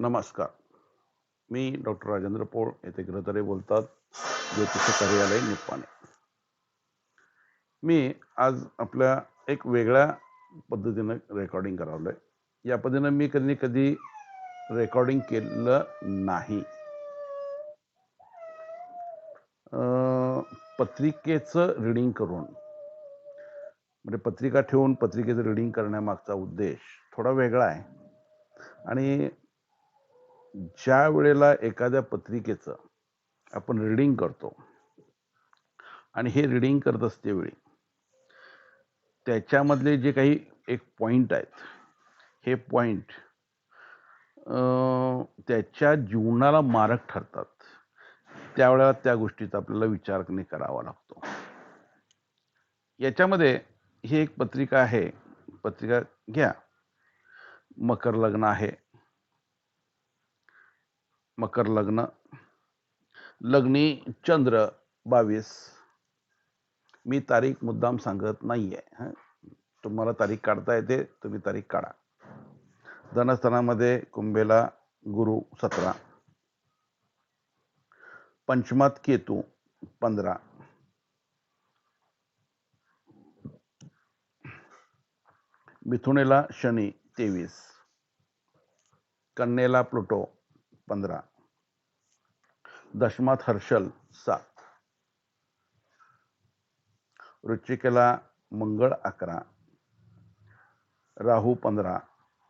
नमस्कार. मी डॉक्टर राजेंद्र पोळ येथे गृहतरे बोलतात ज्योतिष कार्यालय निप्पाणे. मी आज आपल्या एक वेगळ्या पद्धतीनं रेकॉर्डिंग करावलंय. या पद्धतीनं मी कधी कधी रेकॉर्डिंग केलं नाही. पत्रिकेचं रिडिंग करून म्हणजे पत्रिका ठेवून पत्रिकेचं रिडिंग करण्यामागचा उद्देश थोडा वेगळा आहे. आणि ज्या वेळेला एखाद्या पत्रिकेचं आपण रिडिंग करतो आणि हे रिडिंग करत असते वेळी त्याच्यामधले जे काही एक पॉईंट आहेत हे पॉईंट त्याच्या जीवनाला मारक ठरतात. त्यावेळेला त्या गोष्टीचा आपल्याला विचार करावा लागतो. याच्यामध्ये ही एक पत्रिका आहे. पत्रिका घ्या. मकर लग्न आहे. मकर लग्न. लग्नी चंद्र बावीस. मी तारीख मुद्दाम सांगत नाहीये आहे तुम्हाला तारीख काढता येते तुम्ही तारीख काढा. धनस्थानामध्ये कुंभेला गुरु सतरा. पंचमात केतू पंधरा. मिथुनेला शनी तेवीस. कन्येला प्लुटो पंधरा. दशमात हर्षल सात. वृश्चिकेला मंगळ अकरा. राहू पंधरा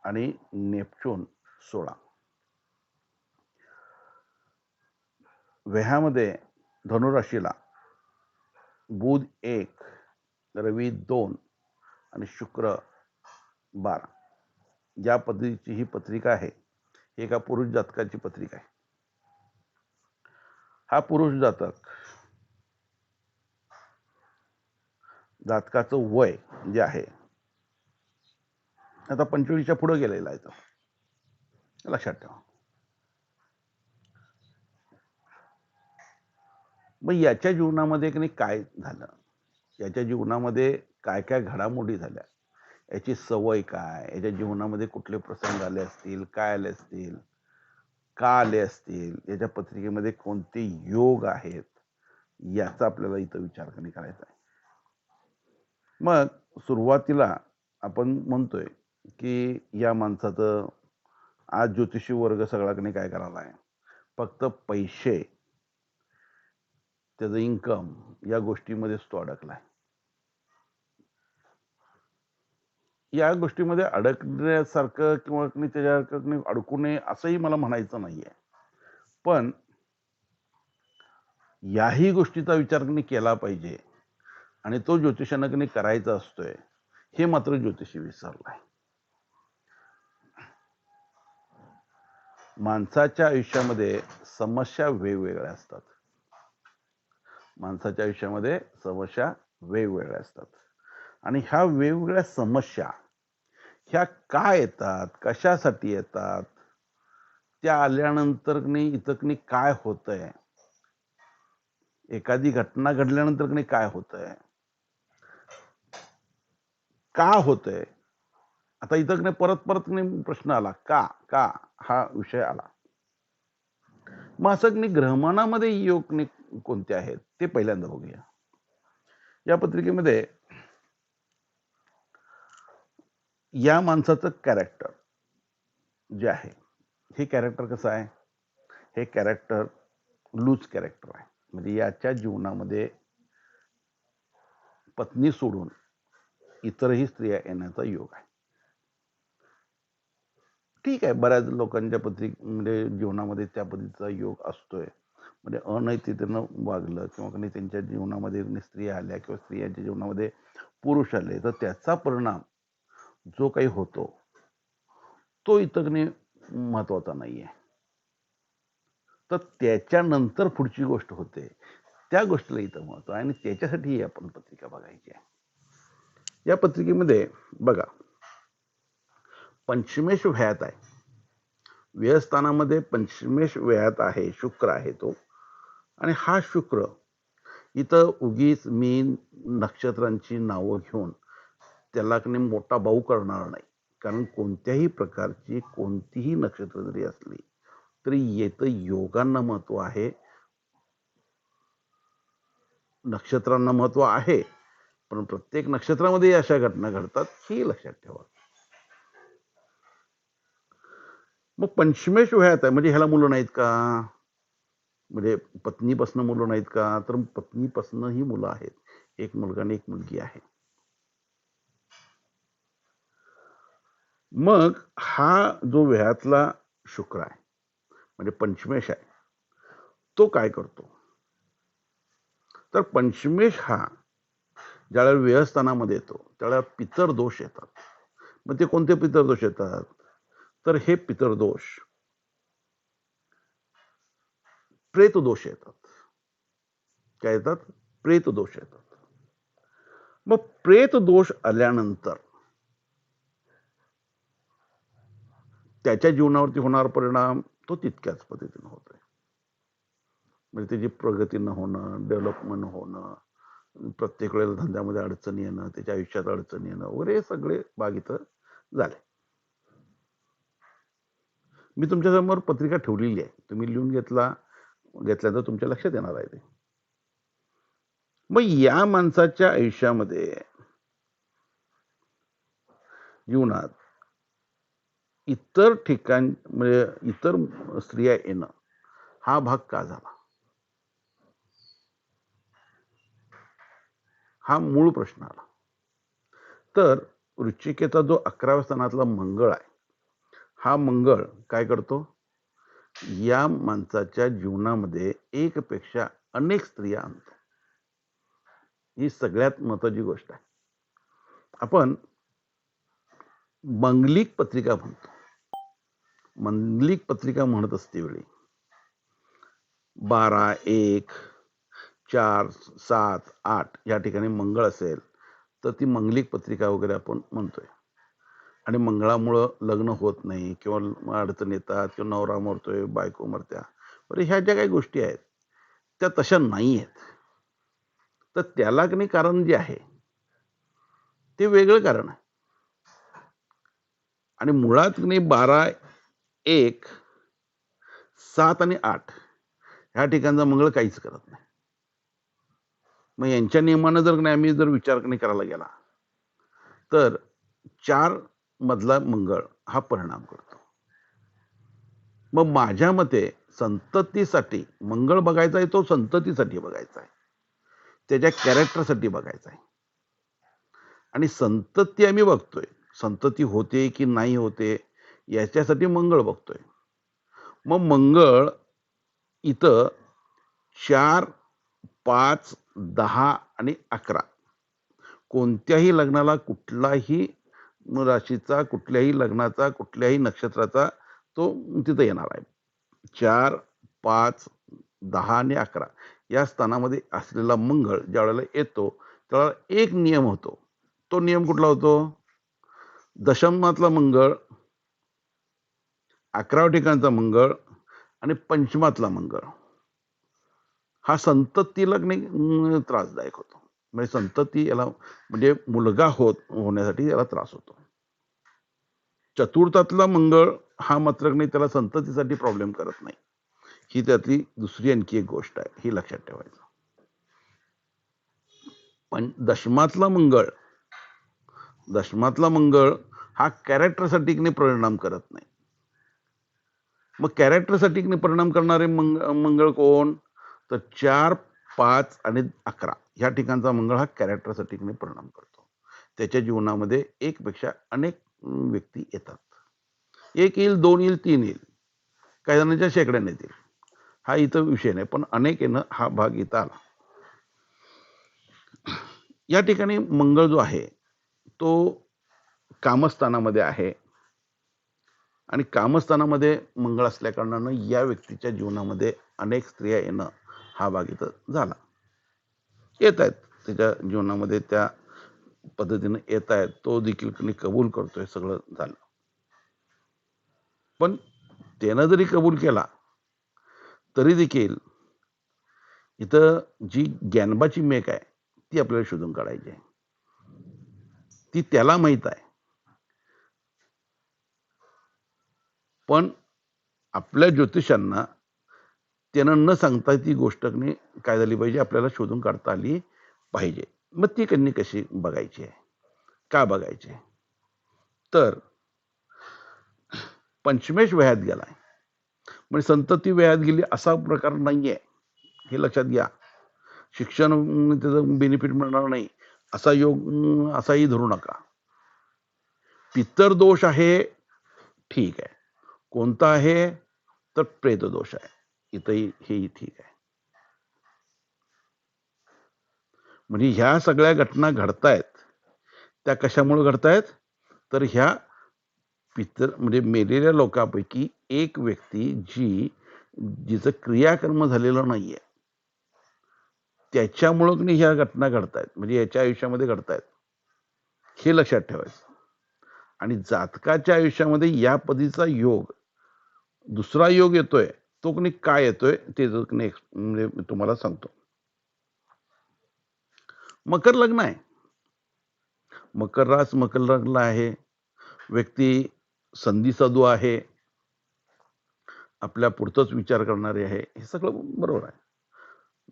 आणि नेपच्यून सोळा. वेहामध्ये धनुराशीला बुध एक रवी दोन आणि शुक्र बारा. ज्या पद्धतीची ही पत्रिका आहे ही एका पुरुष जातकाची पत्रिका आहे. हा पुरुष जातक. जातकाचं वय जे आहे आता पंचवीसच्या पुढे गेलेलं आहे तो. लक्षात ठेवा. मग याच्या जीवनामध्ये की नाही काय झालं? याच्या जीवनामध्ये काय काय घडामोडी झाल्या? याची सवय काय? याच्या जीवनामध्ये कुठले प्रसंग आले असतील? काय आले असतील? का आले असतील? याच्या पत्रिकेमध्ये कोणते योग आहेत? याचा आपल्याला इथं विचार कमी करायचा आहे. मग सुरुवातीला आपण म्हणतोय की या माणसाचं आज ज्योतिषी वर्ग सगळ्याकडे काय करायला आहे? फक्त पैसे त्याचं इन्कम या गोष्टीमध्येच तो अडकलाय. या गोष्टीमध्ये अडकण्यासारखं किंवा की अडकू नये असंही मला म्हणायचं नाहीये. पण याही गोष्टीचा विचार की केला पाहिजे आणि तो ज्योतिषानं की करायचा असतोय हे मात्र ज्योतिषी विसरलाय. माणसाच्या आयुष्यामध्ये समस्या वेगवेगळ्या असतात. माणसाच्या आयुष्यामध्ये समस्या वेगवेगळ्या असतात. आणि ह्या वेगवेगळ्या समस्या ह्या का येतात कशासाठी येतात त्या आल्यानंतर इथं काय होतंय? एखादी घटना घडल्यानंतर काय होतंय? का होतंय? आता इथं परत परत प्रश्न आला का का हा विषय आला? मग असं ग्रहमानामध्ये योग कोणते आहेत? ते पहिल्यांदा बघूया. या पत्रिकेमध्ये या माणसाचं कॅरेक्टर जे आहे हे कॅरेक्टर कसं आहे? हे कॅरेक्टर लूज कॅरेक्टर आहे. म्हणजे याच्या जीवनामध्ये पत्नी सोडून इतरही स्त्रिया येण्याचा योग आहे. ठीक आहे बऱ्याच लोकांच्या पत्रिक म्हणजे जीवनामध्ये त्या पद्धतीचा योग असतोय. म्हणजे अनैतिकतेनं वागलं किंवा त्यांच्या जीवनामध्ये स्त्रिया आल्या किंवा स्त्रियांच्या जीवनामध्ये पुरुष आले तर त्याचा परिणाम जो काही होतो तो इथं नाही आहे नाहीये. तर त्याच्यानंतर पुढची गोष्ट होते. त्या गोष्टीला इथं महत्त्व आहे आणि त्याच्यासाठीही आपण पत्रिका बघायची आहे. या पत्रिकेमध्ये बघा पंचमेश व्यायात आहे. व्ययस्थानामध्ये पंचमेश व्यायात आहे शुक्र आहे तो. आणि हा शुक्र इथं उगीच मीन नक्षत्रांची नावं घेऊन त्याला की मोठा भाऊ करणार नाही. कारण कोणत्याही प्रकारची कोणतीही नक्षत्र जरी असली तरी येतं योगांना महत्त्व आहे. नक्षत्रांना महत्त्व आहे. पण प्रत्येक नक्षत्रामध्ये अशा घटना घडतात ही लक्षात ठेवा. मग पंचमेश वयात आहे म्हणजे ह्याला मुलं नाहीत का? म्हणजे पत्नीपासून मुलं नाहीत का? तर पत्नीपासून ही मुलं आहेत. एक मुलगा आणि एक मुलगी आहे. मग हा जो वेळातला शुक्र आहे म्हणजे पंचमेश आहे तो काय करतो? तर पंचमेश हा ज्यावेळेला व्यवस्थानामध्ये येतो त्यावेळेला पितर दोष येतात. मग ते कोणते पितर दोष येतात? तर हे पितर दोष प्रेत दोष येतात. काय येतात? प्रेत दोष येतात. मग प्रेत दोष आल्यानंतर त्याच्या जीवनावरती होणार परिणाम तो तितक्याच पद्धतीनं होतोय. म्हणजे त्याची प्रगती न होणं डेव्हलपमेंट होणं प्रत्येक वेळेला धंद्यामध्ये अडचणी येणं त्याच्या आयुष्यात अडचणी येणं वगैरे हे सगळे भाग इथं झाले. मी तुमच्यासमोर पत्रिका ठेवलेली आहे. तुम्ही लिहून घेतला घेतल्यानंतर तुमच्या लक्षात येणार आहे ते. मग या माणसाच्या आयुष्यामध्ये जीवनात इतर ठिकाण म्हणजे इतर स्त्रिया येणं हा भाग का झाला? हा मूळ प्रश्न आला. तर ऋचिकेचा जो अकराव्या स्थानातला मंगळ आहे हा मंगळ काय करतो? या माणसाच्या जीवनामध्ये एकपेक्षा अनेक स्त्रिया आणतो. ही सगळ्यात महत्वाची गोष्ट आहे. आपण मंगलिक पत्रिका म्हणतो. मंगलिक पत्रिका म्हणत असते वेळी. बारा एक चार सात आठ या ठिकाणी मंगळ असेल तर ती मंगलिक पत्रिका वगैरे आपण म्हणतोय. आणि मंगळामुळं लग्न होत नाही किंवा अडचण येतात किंवा नवरा मरतोय बायको मरत्या बरं ह्या ज्या काही गोष्टी आहेत त्या तशा नाही आहेत. तर त्याला की नाही कारण जे आहे ते वेगळं कारण आहे. आणि मुळात की नाही बारा एक सात आणि आठ ह्या ठिकाणचा मंगळ काहीच करत नाही. मग यांच्या नियमानं जर नाही आम्ही जर विचार नाही करायला गेला तर चार मधला मंगळ हा परिणाम करतो. मग माझ्या मते संततीसाठी मंगळ बघायचा आहे तो संततीसाठी बघायचा आहे. त्याच्या कॅरेक्टरसाठी बघायचा आहे. आणि संतती आम्ही बघतोय. संतती होते की नाही होते याच्यासाठी मंगळ बघतोय. मग मंगळ इथं चार पाच दहा आणि अकरा. कोणत्याही लग्नाला कुठलाही राशीचा कुठल्याही लग्नाचा कुठल्याही नक्षत्राचा तो तिथं येणार आहे. चार पाच दहा आणि अकरा. या स्थानामध्ये असलेला मंगळ ज्या वेळेला येतो त्यावेळेला एक नियम होतो. तो नियम कुठला होतो? दशमातला मंगळ अकराव्या ठिकाणचा मंगळ आणि पंचमातला मंगळ. हा संततीला नाही त्रासदायक होतो. म्हणजे संतती याला म्हणजे मुलगा होत होण्यासाठी याला त्रास होतो. चतुर्थातला मंगळ हा मात्र नाही त्याला संततीसाठी प्रॉब्लेम करत नाही. ही त्यातली दुसरी आणखी एक गोष्ट आहे ही लक्षात ठेवायचं. पण दशमातला मंगळ दशमातला मंगळ हा कॅरेक्टरसाठी परिणाम करत नाही. मग कॅरेक्टरसाठी परिणाम करणारे मंग मंगळ कोण? तर चार पाच आणि अकरा. ह्या ठिकाणचा मंगळ हा कॅरेक्टरसाठी परिणाम करतो? त्याच्या जीवनामध्ये एकपेक्षा अनेक व्यक्ती येतात. एक येईल दोन येईल तीन येईल. काही जणांच्या शेकड्याने येतील. हा इथं विषय नाही पण अनेक येणं हा भाग इथं आला. या ठिकाणी मंगळ जो आहे तो कामस्थानामध्ये आहे. आणि कामस्थानामध्ये मंगळ असल्या कारणानं या व्यक्तीच्या जीवनामध्ये अनेक स्त्रिया येणं हा भाग इथं झाला. येत आहेत. त्याच्या जीवनामध्ये त्या पद्धतीनं येत आहेत. तो देखील कबूल करतोय सगळं झालं. पण त्यानं जरी कबूल केला तरी देखील इथं जी ज्ञानबाची मेक आहे ती आपल्याला शोधून काढायची आहे. ती त्याला माहीत आहे. पण आपल्या ज्योतिषांना त्यांना न सांगता ती गोष्ट काय झाली पाहिजे आपल्याला शोधून काढता आली पाहिजे. मग ती कन्नी कशी बघायची आहे? का बघायची तर पंचमेश वयात गेलाय. म्हणजे संतती वयात गेली असा प्रकार नाहीये. हे लक्षात घ्या. शिक्षण त्याचं बेनिफिट मिळणार नाही. असा योग असाही धरू नका. पितर दोष आहे ठीक आहे. कोणता आहे तर प्रेत दोष आहे. इथंही हेही ठीक आहे. म्हणजे ह्या सगळ्या घटना घडतायत. त्या कशामुळे घडतायत? तर ह्या पितर म्हणजे मेलेल्या लोकांपैकी एक व्यक्ती जी जिचं क्रियाकर्म झालेलं नाहीये. त्याच्यामुळं ह्या घटना घडतायत. म्हणजे याच्या आयुष्यामध्ये घडतायत. हे लक्षात ठेवायचं. आणि जातकाच्या आयुष्यामध्ये या पदीचा योग दुसरा योग येतोय तो कोणी काय येतोय ते म्हणजे मी तुम्हाला सांगतो. मकर लग्न आहे. मकर रास मकर लग्न आहे. व्यक्ती संधी साधू आहे. आपल्या पुढचाच विचार करणारे आहे. हे सगळं बरोबर आहे.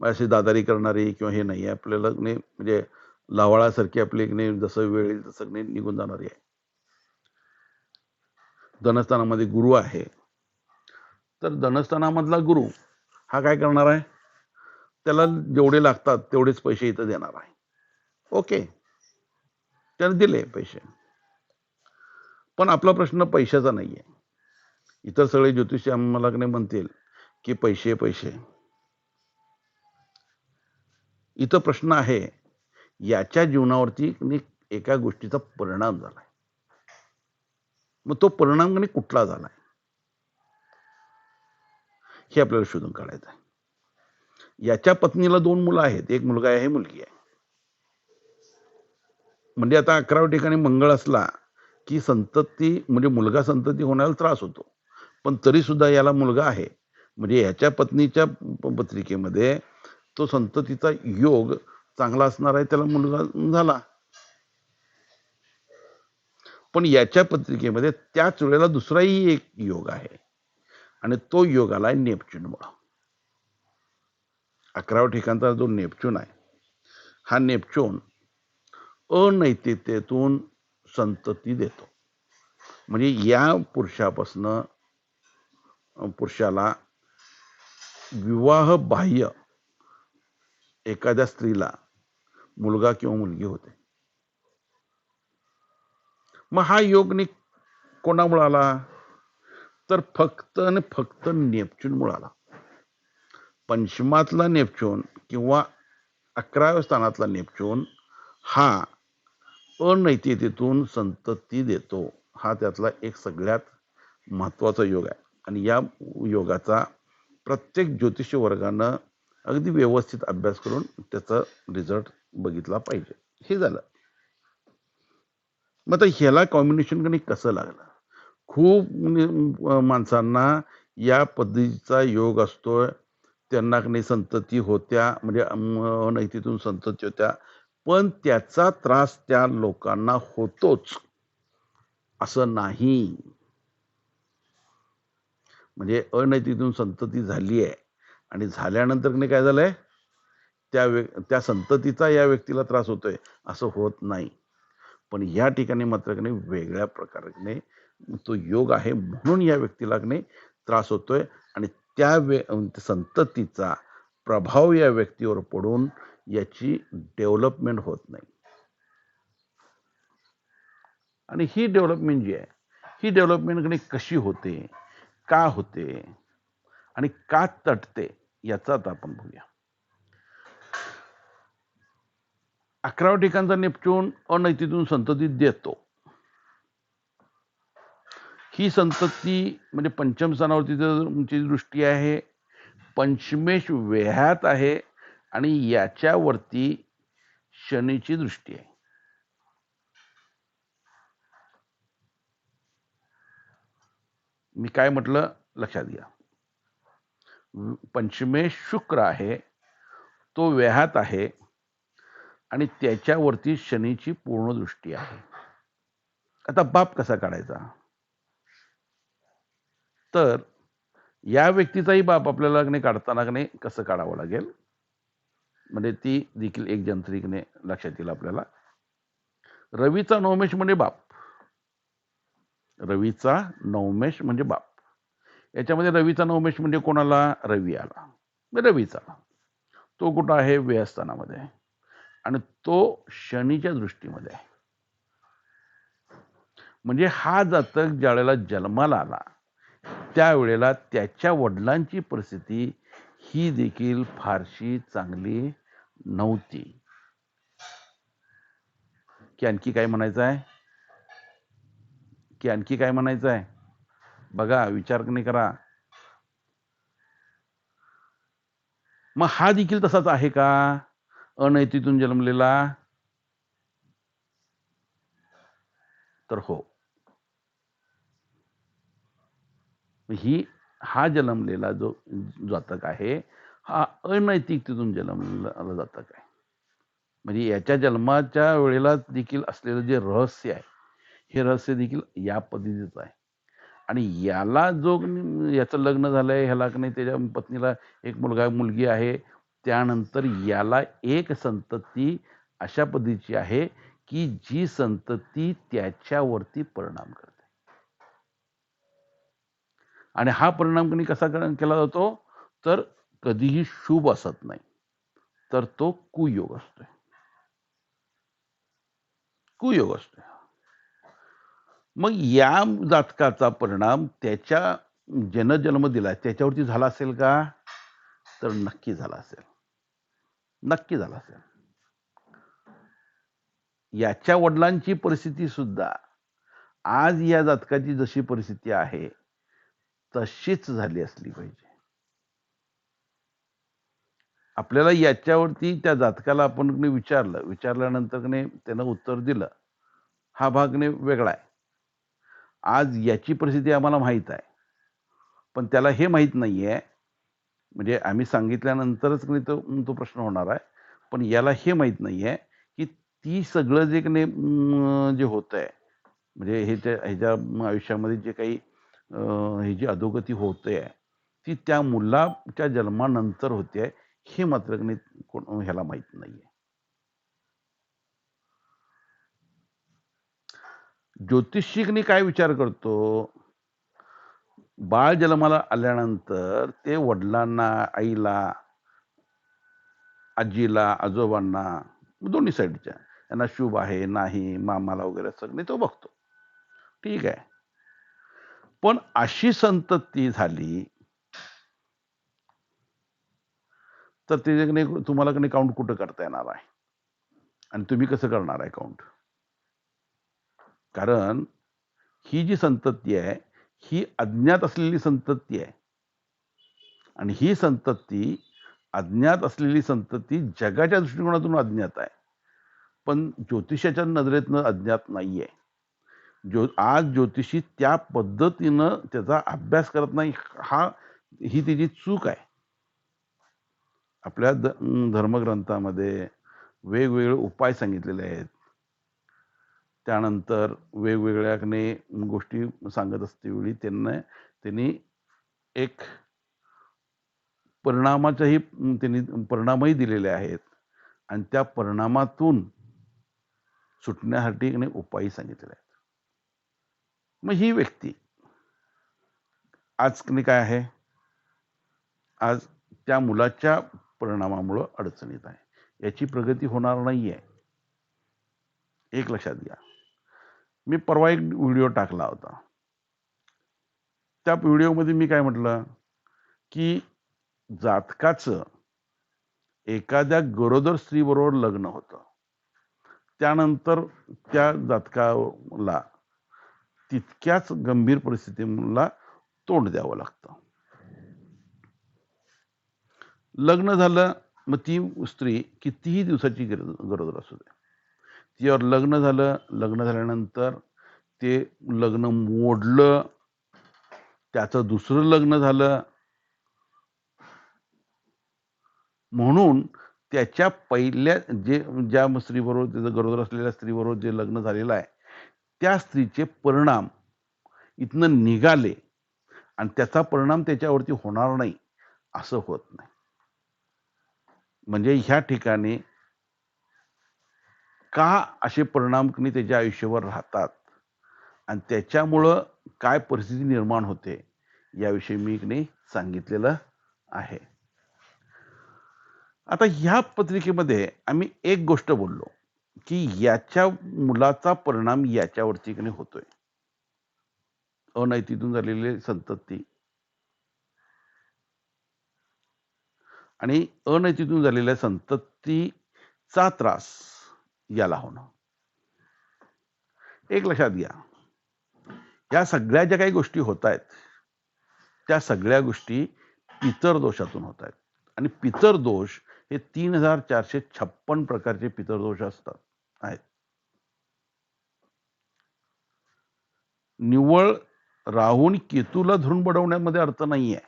अशी दादारी करणारी किंवा हे नाही आपल्याला नाही म्हणजे लावाळासारखी आपली नाही जसं वेळ येईल तसं निघून जाणारी आहे. धनस्थानामध्ये गुरु आहे. तर धनस्थानामधला गुरु हा काय करणार आहे? त्याला जेवढे लागतात तेवढेच पैसे इथं देणार आहे. ओके. त्याने दिले पैसे. पण आपला प्रश्न पैशाचा नाही आहे इतर सगळे ज्योतिषी आम्हाला म्हणतील की पैसे पैसे. इथं प्रश्न आहे याच्या जीवनावरती एका गोष्टीचा परिणाम झालाय. मग तो परिणाम कुठला झालाय? हे आपल्याला शोधून काढायचं आहे याच्या पत्नीला दोन मुलं आहेत. एक मुलगा आहे मुलगी आहे. म्हणजे आता अकराव्या ठिकाणी मंगळ असला की संतती म्हणजे मुलगा संतती होण्याला त्रास होतो. पण तरी सुद्धा याला मुलगा आहे. म्हणजे याच्या पत्नीच्या पत्रिकेमध्ये तो संततीचा योग चांगला असणार आहे त्याला मुलगा झाला. पण याच्या पत्रिकेमध्ये त्याच वेळेला दुसराही एक योग आहे. आणि तो योग आलाय नेपच्यूनमुळं अकराव्या ठिकाणचा जो नेपच्यून आहे हा नेपच्यून अनैतिकतेतून संतती देतो. म्हणजे या पुरुषापासनं पुरुषाला विवाह बाह्य एखाद्या स्त्रीला मुलगा किंवा मुलगी होते. मग हा योग कोणामुळे आला? तर फक्त आणि फक्त नेपच्यूनमुळे आला. पंचमातला नेपच्यून किंवा अकराव्या स्थानातला नेपच्यून हा अनैतिकतेतून संतती देतो. हा त्यातला एक सगळ्यात महत्त्वाचा योग आहे. आणि या योगाचा प्रत्येक ज्योतिष वर्गानं अगदी व्यवस्थित अभ्यास करून त्याचा रिझल्ट बघितला पाहिजे. हे झालं. मग आता ह्याला कॉम्बिनेशन कधी कसं लागलं? खूप म्हणजे, माणसांना या पद्धतीचा योग असतोय. त्यांना नाही संतती होत्या म्हणजे अं, संतती होत्या. पण त्याचा त्रास त्या लोकांना होतोच. असं नाही. म्हणजे अनैतिकून संतती झाली आहे आणि झाल्यानंतर नाही काय झालंय? त्या व्य त्या संततीचा या व्यक्तीला त्रास होतोय. असं होत नाही. पण या ठिकाणी मात्र नाही वेगळ्या प्रकारे तो योग आहे म्हणून या व्यक्तीला नाही त्रास होतोय. आणि त्या वे संततीचा प्रभाव या व्यक्तीवर पडून याची डेव्हलपमेंट होत नाही. आणि ही डेव्हलपमेंट जी आहे ही डेव्हलपमेंट कशी होते का होते आणि का तटते याचा आता आपण बघूया. अकराव्या ठिकाणचा नेपच्यून अनैतिकून संतती देतो. ही संतती म्हणजे पंचम स्थानावरती जर तुमची दृष्टी आहे पंचमेश वेहात आहे आणि याच्यावरती शनीची दृष्टी आहे. मी काय म्हटलं? लक्षात घ्या. पंचमेश शुक्र आहे तो वेहात आहे आणि त्याच्यावरती शनीची पूर्ण दृष्टी आहे. आता बाप कसा काढायचा? तर या व्यक्तीचाही बाप आपल्याला नाही काढताना नाही कसं काढावं लागेल? म्हणजे ती देखील एक जंत्रिकने लक्षात येईल आपल्याला. रवीचा नवमेश म्हणजे बाप. रवीचा नवमेश म्हणजे बाप. याच्यामध्ये रवीचा नवमेश म्हणजे कोणाला? रवी आला. म्हणजे रवीचा. तो कुठं आहे? व्यस्थानामध्ये आणि तो शनीच्या दृष्टीमध्ये. आहे म्हणजे हा जातक ज्या वेळेला जन्माला आला त्यावेळेला त्याच्या वडिलांची परिस्थिती ही देखील फारशी चांगली नव्हती. की आणखी काय म्हणायचं आहे? की आणखी काय म्हणायचं आहे? बघा विचार नाही करा. मग हा देखील तसाच आहे का? अनैतीतून जन्मलेला? तर हो. ही हा जन्मलेला जो जातक आहे हा अनैतिकतेतून जन्मलेला जातक आहे. म्हणजे याच्या जन्माच्या वेळेला देखील असलेलं जे रहस्य आहे हे रहस्य देखील या पद्धतीचं आहे. आणि याला जो याचं लग्न झालं आहे ह्याला नाही त्याच्या पत्नीला एक मुलगा मुलगी आहे त्यानंतर याला एक संतती अशा पद्धतीची आहे की जी संतती त्याच्यावरती परिणाम करते. आणि हा परिणाम कधी कसा केला जातो? तर कधीही शुभ असत नाही. तर तो कुयोग असतोय. कुयोग असतोय. मग या जातकाचा परिणाम त्याच्या जनजन्म दिला त्याच्यावरती झाला असेल का? तर नक्की झाला असेल. नक्की झाला असेल. याच्या वडिलांची परिस्थिती सुद्धा आज या जातकाची जशी परिस्थिती आहे तशीच झाली असली पाहिजे. आपल्याला याच्यावरती त्या जातकाला आपण विचारलं विचारल्यानंतर त्यानं उत्तर दिलं हा भाग वेगळा आहे. आज याची परिस्थिती आम्हाला माहीत आहे. पण त्याला हे माहीत नाही आहे म्हणजे आम्ही सांगितल्यानंतरच नाही तो तो प्रश्न होणार आहे. पण याला हे माहीत नाही आहे की ती सगळं जे नाही जे होत आहे म्हणजे हे ह्याच्या आयुष्यामध्ये जे काही ही जी अधोगती होते आहे ती त्या मुलाच्या जन्मानंतर होते आहे हे मात्र कोण ह्याला माहीत नाही आहे ज्योतिषिकनी काय विचार करतो? बाळ जन्माला आल्यानंतर ते वडिलांना आईला आजीला आजोबांना दोन्ही साईडच्या यांना शुभ आहे नाही मामाला वगैरे सगळे तो बघतो. ठीक आहे. पण अशी संतती झाली तर ते तुम्हाला कडे काउंट कुठं करता येणार आहे? आणि तुम्ही कसं करणार आहे काउंट कारण ही जी संतती आहे ही अज्ञात असलेली संतती आहे. आणि ही संतती अज्ञात असलेली संतती जगाच्या दृष्टिकोनातून अज्ञात आहे. पण ज्योतिषाच्या नजरेतनं अज्ञात नाहीये. ज्यो आज ज्योतिषी त्या पद्धतीनं त्याचा अभ्यास करत नाही हा ही तिची चूक आहे. आपल्या धर्मग्रंथामध्ये वेगवेगळे उपाय सांगितलेले आहेत. त्यानंतर वेगवेगळ्याने गोष्टी सांगत असतेवेळी त्यांना त्यांनी एक परिणामाच्याही त्यांनी परिणामही दिलेले आहेत. आणि त्या परिणामातून सुटण्यासाठी उपायही सांगितलेले आहेत. मग ही व्यक्ती. आज काय आहे? आज त्या मुलाच्या परिणामामुळं अडचणीत आहे. याची प्रगती होणार नाहीये. एक लक्षात घ्या. मी परवा एक व्हिडिओ टाकला होता. त्या व्हिडिओमध्ये मी काय म्हटलं? की जातकाचं एखाद्या गरोदर स्त्रीबरोबर लग्न होतं. त्यानंतर त्या जातकाला तितक्याच गंभीर परिस्थितीला तोंड द्यावं लागतं. लग्न झालं मग ती स्त्री कितीही दिवसाची गरोदर असू दे. तिच्यावर लग्न झालं लग्न झाल्यानंतर ते लग्न मोडलं त्याचं दुसरं लग्न झालं. म्हणून त्याच्या पहिल्या जे ज्या स्त्रीबरोबर त्याचं गरोदर असलेल्या स्त्रीबरोबर जे लग्न झालेलं आहे त्या स्त्रीचे परिणाम इथनं निघाले आणि त्याचा परिणाम त्याच्यावरती होणार नाही असं होत नाही. म्हणजे ह्या ठिकाणी का असे परिणाम त्याच्या आयुष्यावर राहतात आणि त्याच्यामुळं काय परिस्थिती निर्माण होते याविषयी मी कणी सांगितलेलं आहे. आता ह्या पत्रिकेमध्ये आम्ही एक गोष्ट बोललो. की याच्या मुलाचा परिणाम याच्यावरती कणी होतोय. अनैतिकून झालेली संतती. आणि अनैतिकून झालेल्या संततीचा त्रास याला होणं. एक लक्षात घ्या. या सगळ्या ज्या काही गोष्टी होत आहेत त्या सगळ्या गोष्टी पितर दोषातून होत आहेत. आणि पितर दोष हे तीन हजार चारशे छप्पन प्रकारचे पितर दोष असतात. आहेत निव्वळ राहून केतूला धरून बडवण्यामध्ये अर्थ नाही आहे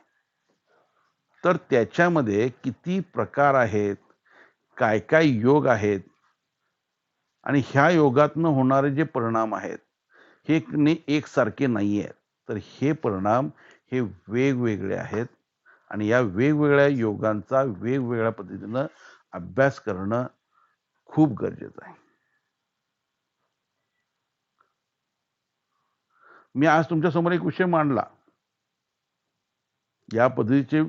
तर त्याच्यामध्ये किती प्रकार आहेत काय काय योग आहेत आणि ह्या योगातनं होणारे जे परिणाम आहेत हे एकसारखे नाही आहेत तर हे परिणाम हे वेगवेगळे आहेत आणि या वेगवेगळ्या योगांचा वेगवेगळ्या पद्धतीनं अभ्यास करणं खूप गरजेचं आहे. मी आज तुमच्यासमोर एक विषय मांडला. या पद्धतीचे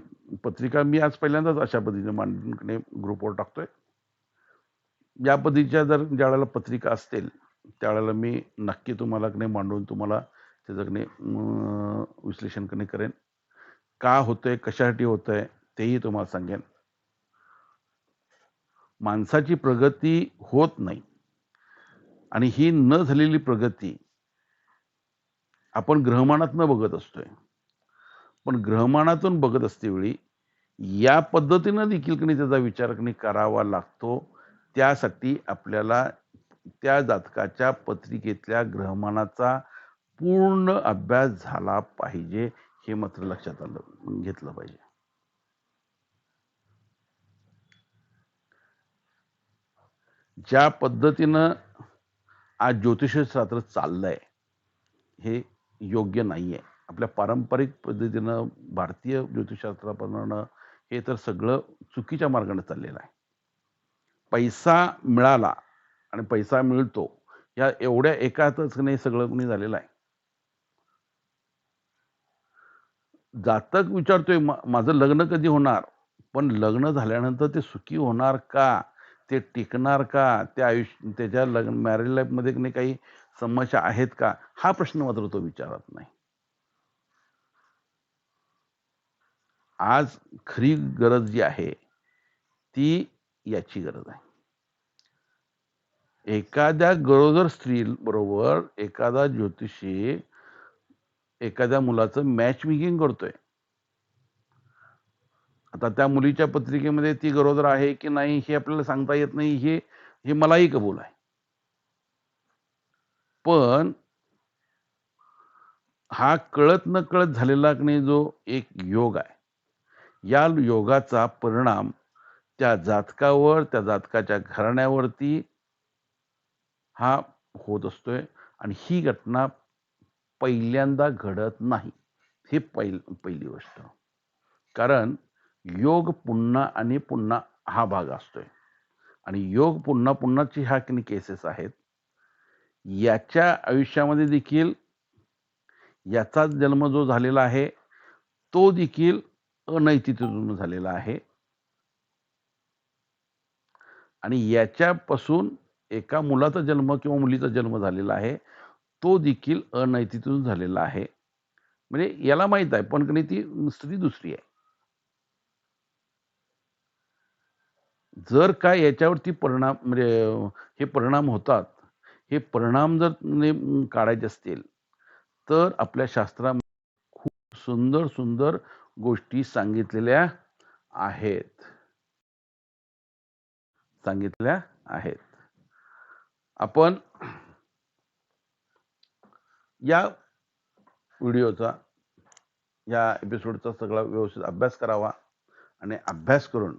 पत्रिका मी आज पहिल्यांदाच अशा पद्धतीने मांडणे ग्रुपवर टाकतोय. या पद्धतीच्या जर ज्या वेळेला पत्रिका असतील त्यावेळेला मी नक्की तुम्हाला कडे मांडून तुम्हाला त्याच्याकडे विश्लेषण कने करेन. का होतंय कशासाठी होतंय तेही तुम्हाला सांगेन. माणसाची प्रगती होत नाही. आणि ही न झालेली प्रगती आपण ग्रहमानातनं बघत असतोय. पण ग्रहमानातून बघत असतेवेळी या पद्धतीनं देखील कणी त्याचा विचार कणी करावा लागतो. त्यासाठी आपल्याला त्या जातकाच्या पत्रिकेतल्या ग्रहमानाचा पूर्ण अभ्यास झाला पाहिजे हे मात्र लक्षात आलं घेतलं पाहिजे. ज्या पद्धतीनं आज ज्योतिषशास्त्र चाललंय हे योग्य नाहीये. आपल्या पारंपरिक पद्धतीनं भारतीय ज्योतिषशास्त्राप्रमाणे हे तर सगळं चुकीच्या मार्गाने चाललेलं आहे. पैसा मिळाला आणि पैसा मिळतो या एवढ्या एकातच नाही सगळं कुणी झालेलं आहे. जातक विचारतोय माझं लग्न कधी होणार? पण लग्न झाल्यानंतर ते सुखी होणार का? ते टिकणार का? त्या आयुष्य त्याच्या लग्न मॅरेज लाईफमध्ये काही समस्या आहेत का? हा प्रश्न मात्र तो विचारत नाही. आज खरी गरज जी आहे ती याची गरज आहे. एखाद्या गरोदर स्त्री बरोबर एखादा ज्योतिषी एखाद्या मुलाचं मॅच मेकिंग करतोय. आता त्या मुलीच्या पत्रिकेमध्ये ती गरोदर आहे की नाही हे आपल्याला सांगता येत नाही हे हे मलाही कबूल आहे. पण हा कळत न कळत झालेला नाही जो एक योग आहे. या योगाचा परिणाम त्या जातकावर त्या जातकाच्या घराण्यावरती हा होत असतोय आणि ही घटना पहिल्यांदा घडत नाही. हे पहिल पहिली गोष्ट. कारण योग पुन्हा आणि पुन्हा हा भाग असतोय. आणि योग पुन्हा पुन्हाची ह्या किनी केसेस आहेत. याच्या आयुष्यामध्ये देखील याचा जन्म जो झालेला आहे तो देखील अनैतिकतेतून झालेला आहे. आणि याच्यापासून एका मुलाचा जन्म किंवा मुलीचा जन्म झालेला आहे तो देखील अनैतिकतून झालेला आहे. म्हणजे याला माहीत आहे पण कधी ती स्थिती दुसरी आहे. जर काय याच्यावरती परिणाम म्हणजे हे परिणाम होतात हे परिणाम जर काढायचे असतील तर आपल्या शास्त्रामध्ये खूप सुंदर सुंदर गोष्टी सांगितलेल्या आहेत. सांगितल्या आहेत. आपण या व्हिडिओचा या एपिसोडचा सगळा व्यवस्थित अभ्यास करावा आणि अभ्यास करून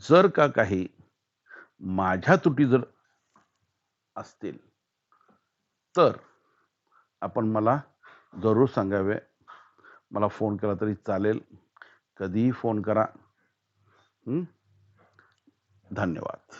जर का काही माझ्या त्रुटी जर असतील. तर आपण मला जरूर सांगावे. मला फोन केला तरी चालेल. कधीही फोन करा. धन्यवाद.